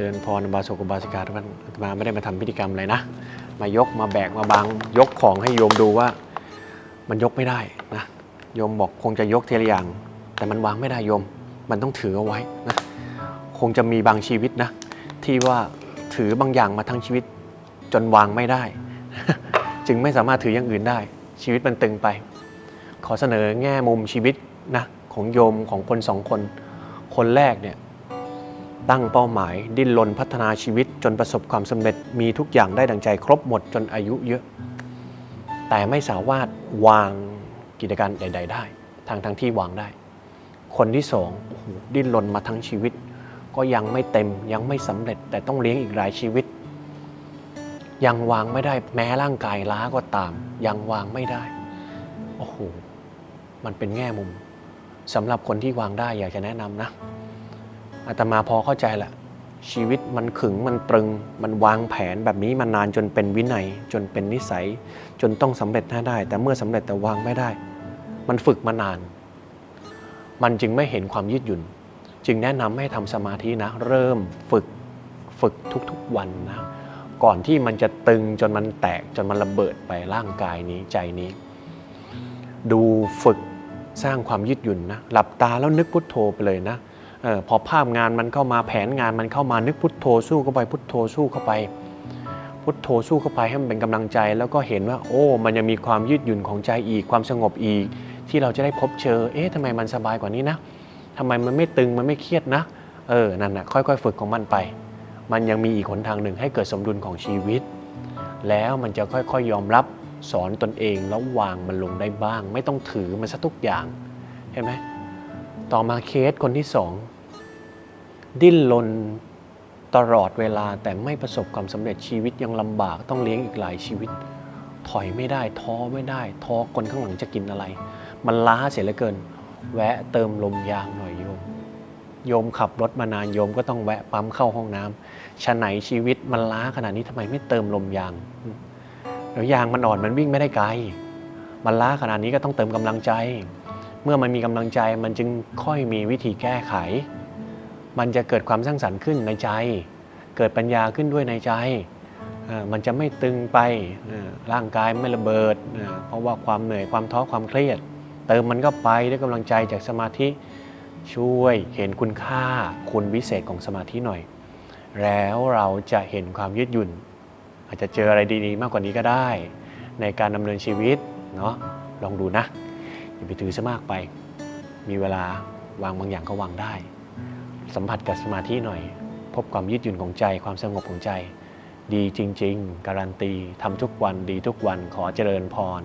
จริญพรบาสกบาสิกาทุกท่านอาตมาไม่ได้มาทำพิธีกรรมอะไรนะ มายกมาแบกมาบางยกของให้โยมดูว่า มันยกไม่ได้นะโยมบอกคงจะยกทีละอย่าง แต่มันวางไม่ได้โยม มันต้องถือเอาไว้นะคงจะมีบางชีวิตนะ ที่ว่าถือบางอย่างมาทั้งชีวิต จนวางไม่ได้ จึงไม่สามารถถืออย่างอื่นได้ ชีวิตมันตึงไป ขอเสนอแง่มุมชีวิตนะของโยมของคนสองคน คนแรกเนี่ย ตั้งเป้าหมาย ดิ้นรนพัฒนาชีวิตจนประสบความสำเร็จมีทุกอย่างได้ดังใจครบหมดจนอายุเยอะ แต่ไม่สามารถวางกิจการใด ๆ ได้ ทางทางที่วางได้ คนที่สองดิ้นรนมาทั้งชีวิต ก็ยังไม่เต็มยังไม่สำเร็จ แต่ต้องเลี้ยงอีกหลายชีวิต ยังวางไม่ได้แม้ร่างกายล้าก็ตาม ยังวางไม่ได้โอ้โหมันเป็นแง่มุมสำหรับคนที่วางได้อยากจะแนะนำนะ อาตมาพอเข้าใจแหละชีวิตมันขึงมันตรึง มันวางแผนแบบนี้มานานจนเป็นวินัย จนเป็นนิสัย จนต้องสำเร็จให้ได้ แต่เมื่อสำเร็จแต่วางไม่ได้ มันฝึกมานาน มันจึงไม่เห็นความยืดหยุ่น จึงแนะนำให้ทำสมาธินะ เริ่มฝึกฝึกทุกๆวันนะก่อนที่มันจะตึงจนมันแตกจนมันระเบิดไปร่างกายนี้ใจนี้ ดูฝึกสร้างความยืดหยุ่นนะหลับตาแล้วนึกพุทโธไปเลยนะ ออพอภาพงานมันเข้ามาแผนงานมันเข้ามานึกพุทโธสู้เข้าไปพุทโธสู้เข้าไป พุทโธสู้เข้าไปให้มันเป็นกำลังใจ แล้วก็เห็นว่า โอ้ มันยังมีความยืดหยุ่นของใจอีกความสงบอีก ที่เราจะได้พบเจอเอ๊ะทำไมมันสบายกว่านี้นะทำไมมันไม่ตึงมันไม่เครียดนะเออนั่นนะค่อยๆ ฝึกของมันไป มันยังมีอีกหนทางหนึ่งให้เกิดสมดุลของชีวิต แล้วมันจะค่อยๆยอมรับสอนตนเองแล้ววางมันลงได้บ้าง ไม่ต้องถือมันซะทุกอย่างเห็นไหม ต่อมาเคสคนที่สองดิ้นรนตลอดเวลาแต่ไม่ประสบความสำเร็จชีวิตยังลำบากต้องเลี้ยงอีกหลายชีวิต ถอยไม่ได้ท้อไม่ได้ ท้อคนข้างหลังจะกินอะไร มันล้าเสียเหลือเกิน แวะเติมลมยางหน่อยโยม โยมขับรถมานานโยมก็ต้องแวะปั๊มเข้าห้องน้ำชะไหนชีวิตมันล้าขนาดนี้ทำไมไม่เติมลมยางแล้วยางมันอ่อนมันวิ่งไม่ได้ไกล มันล้าขนาดนี้ก็ต้องเติมกำลังใจ เมื่อมันมีกำลังใจมันจึงค่อยมีวิธีแก้ไข มันจะเกิดความสร้างสรรค์ขึ้นในใจ เกิดปัญญาขึ้นด้วยในใจมันจะไม่ตึงไปร่างกายไม่ระเบิดเอ่อเพราะว่าความเหนื่อยความท้อความเครียด เติมมันก็ไปด้วยกำลังใจจากสมาธิช่วยเห็นคุณค่าคุณวิเศษของสมาธิหน่อย แล้วเราจะเห็นความยืดหยุ่น อาจจะเจออะไรดีๆ มากกว่านี้ก็ได้ ในการดำเนินชีวิตเนาะลองดูนะ อย่าไปถือซะมากไป มีเวลาวางบางอย่างก็วางได้ สัมผัสกับสมาธิหน่อย พบความยืดหยุ่นของใจความสงบของใจ ดีจริง ๆ การันตีทำทุกวันดีทุกวันขอเจริญพร